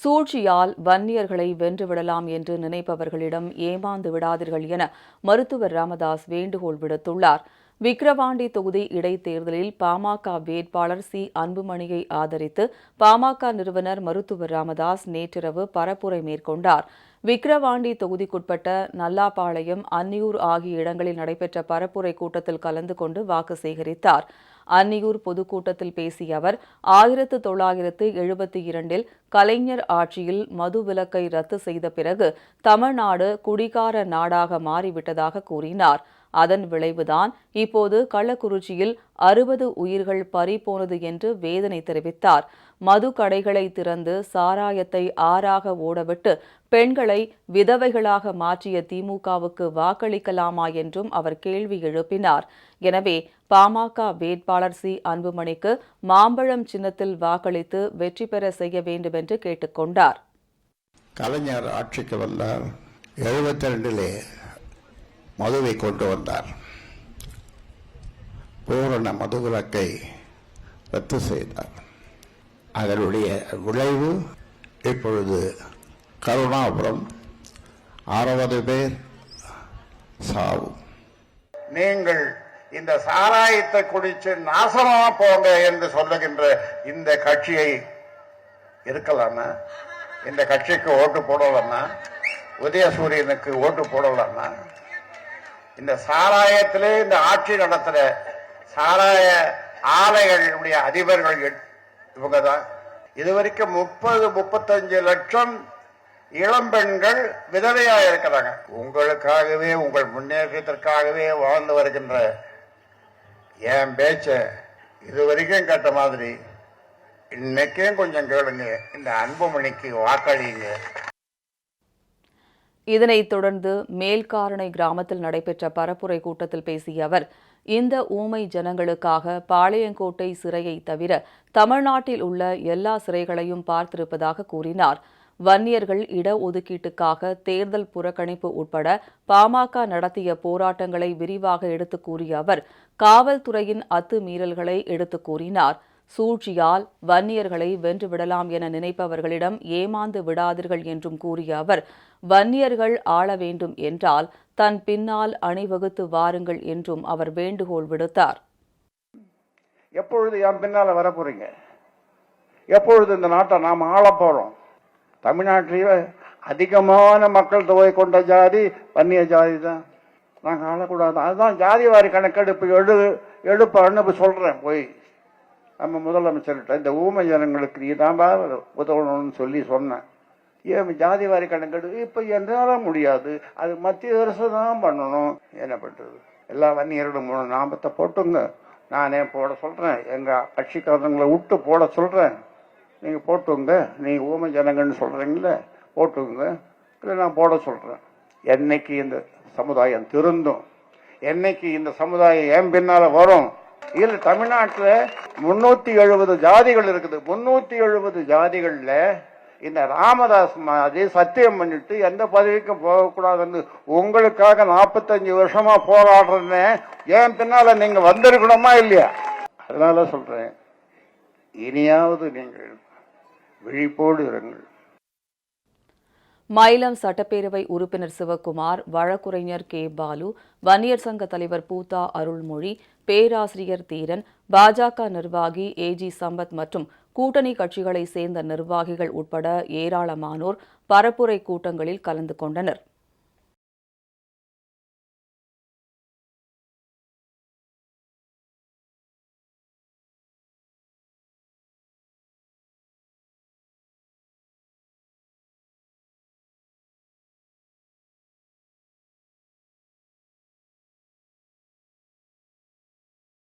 சூழ்ச்சியால் வன்னியர்களை வென்றுவிடலாம் என்று நினைப்பவர்களிடம் ஏமாந்து விடாதீர்கள் என மருத்துவர் ராமதாஸ் வேண்டுகோள் விடுத்துள்ளார். விக்கிரவாண்டி தொகுதி இடைத்தேர்தலில் பாமக வேட்பாளர் சி. அன்புமணியை ஆதரித்து பாமக நிறுவனர் மருத்துவர் ராமதாஸ் நேற்றிரவு பரப்புரை மேற்கொண்டார். விக்கிரவாண்டி தொகுதிக்குட்பட்ட நல்லாபாளையம் அன்னியூர் ஆகிய இடங்களில் நடைபெற்ற பரப்புரை கூட்டத்தில் கலந்து கொண்டு வாக்கு சேகரித்தார். அன்னியூர் பொதுக்கூட்டத்தில் பேசிய அவர் ஆயிரத்து தொள்ளாயிரத்து எழுபத்தி இரண்டில் கலைஞர் ஆட்சியில் மது விலக்கை ரத்து செய்த பிறகு தமிழ்நாடு குடிகார நாடாக மாறிவிட்டதாக கூறினார். அதன் விளைவுதான் இப்போது கள்ளக்குறிச்சியில் அறுபது உயிர்கள் பறிபோனது என்று வேதனை தெரிவித்தார். மது கடைகளை திறந்து சாராயத்தை ஆறாக ஓடவிட்டு பெண்களை விதவைகளாக மாற்றிய திமுகவுக்கு வாக்களிக்கலாமா என்றும் அவர் கேள்வி எழுப்பினார். எனவே பாமக வேட்பாளர் சி. அன்புமணிக்கு மாம்பழம் சின்னத்தில் வாக்களித்து வெற்றி பெற செய்ய வேண்டும் என்று கேட்டுக்கொண்டார். கலைஞர் ஆட்சிக்கு வந்தார் எழுபத்தி ரெண்டிலே மதுவை கொண்டு வந்தார். பூரண மதுவிலக்கை ரத்து செய்தார். அதனுடைய விளைவு இப்பொழுது கருணாபுரம் அறுபது பேர் சாவு நீங்கள் இந்த சாராயத்தை குடிச்சு நாசமா போங்க என்று சொல்லுகின்ற இந்த கட்சியை இருக்கலாமா இந்த கட்சிக்கு ஓட்டு போடலாமா? உதயசூரியனுக்கு ஓட்டு போடலாமா? இந்த சாராயத்திலே இந்த ஆட்சி நடத்துற சாராய ஆலைகளுடைய அதிபர்கள் இவங்க தான் இதுவரைக்கும் முப்பது முப்பத்தஞ்சு லட்சம் இளம்பெண்கள் விதவையா இருக்கிறாங்க. உங்களுக்காகவே உங்கள் முன்னேற்றத்திற்காகவே வாழ்ந்து வருகின்ற என் பேச்ச இதுவரைக்கும் கேட்ட மாதிரி இன்னைக்கும் கொஞ்சம் கேளுங்க. இந்த அன்புமணிக்கு வாக்களியுங்க. இதனைத் தொடர்ந்து மேல்காரணை கிராமத்தில் நடைபெற்ற பரப்புரை கூட்டத்தில் பேசிய அவர் இந்த ஊமை ஜனங்களுக்காக பாளையங்கோட்டை சிறையை தவிர தமிழ்நாட்டில் உள்ள எல்லா சிறைகளையும் பார்த்திருப்பதாக கூறினார். வன்னியர்கள் இடஒதுக்கீட்டுக்காக தேர்தல் புறக்கணிப்பு உட்பட பாமக நடத்திய போராட்டங்களை விரிவாக எடுத்துக் கூறிய அவர் காவல்துறையின் அத்துமீறல்களை எடுத்துக் கூறினார். சூழ்ச்சியால் வன்னியர்களை வென்றுவிடலாம் என நினைப்பவர்களிடம் ஏமாந்து விடாதீர்கள் என்றும் கூறிய அவர் வன்னியர்கள் ஆள வேண்டும் என்றால் தன் பின்னால் அணிவகுத்து வாருங்கள் என்றும் அவர் வேண்டுகோள் விடுத்தார். எப்பொழுது என் பின்னால் வரப்போறீங்க எப்பொழுது இந்த நாட்டை நாம் ஆள போகிறோம் தமிழ்நாட்டிலேயே அதிகமான மக்கள் தொகை கொண்ட ஜாதி வன்னிய ஜாதி தான். நாங்கள் ஆளக்கூடாது. அதுதான் ஜாதி வாரி கணக்கெடுப்பு எடு எடுப்பான்னு சொல்றேன் போய். நம்ம முதலமைச்சர்கிட்ட இந்த ஊமை ஜனங்களுக்கு நீ தான் உதவணும்னு சொல்லி சொன்னேன். ஏன் ஜாதி வாரி கணக்கெடு இப்போ என்னால முடியாது. அது மத்திய அரசு தான் பண்ணணும். என்ன பண்ணுறது எல்லா வன்னியர்களும் மூணு நாமத்தை போட்டுங்க. நானே போட சொல்கிறேன் எங்கள் கட்சிக்காரங்களை விட்டு போட சொல்கிறேன் நீங்கள் போட்டுங்க. நீங்கள் ஊமை ஜனங்கன்னு சொல்கிறீங்களே போட்டுங்க. இல்லை நான் போட சொல்கிறேன் என்னைக்கு இந்த சமுதாயம் திருந்தும் என்னைக்கு இந்த சமுதாயம் ஏன் பின்னால் வரும் இல்ல தமிழ்நாட்டில் முன்னூத்தி எழுபது ஜாதிகள் இருக்குது. முன்னூத்தி எழுபது ஜாதிகள்ல இந்த ராமதாஸ் மாதிரி சத்தியம் பண்ணிட்டு எந்த பதவிக்கும் போகக்கூடாதுன்னு உங்களுக்காக நாற்பத்தஞ்சு வருஷமா போராடுறேன்னு ஏன் பின்னால நீங்க வந்திருக்கணுமா இல்லையா? அதனால சொல்றேன். இனியாவது நீங்கள் விழிப்போடு இருங்கள். மயிலம் சட்டப்பேரவை உறுப்பினர் சிவக்குமார் வழக்குரைஞர் கே. பாலு வன்னியர் சங்க தலைவர் பூதா அருள்மொழி பேராசிரியர் தீரன் பாஜக நிர்வாகி ஏஜி சம்பத் மற்றும் கூட்டணி கட்சிகளை சேர்ந்த நிர்வாகிகள் உட்பட ஏராளமானோர் பரப்புரை கூட்டங்களில் கலந்து கொண்டனர்.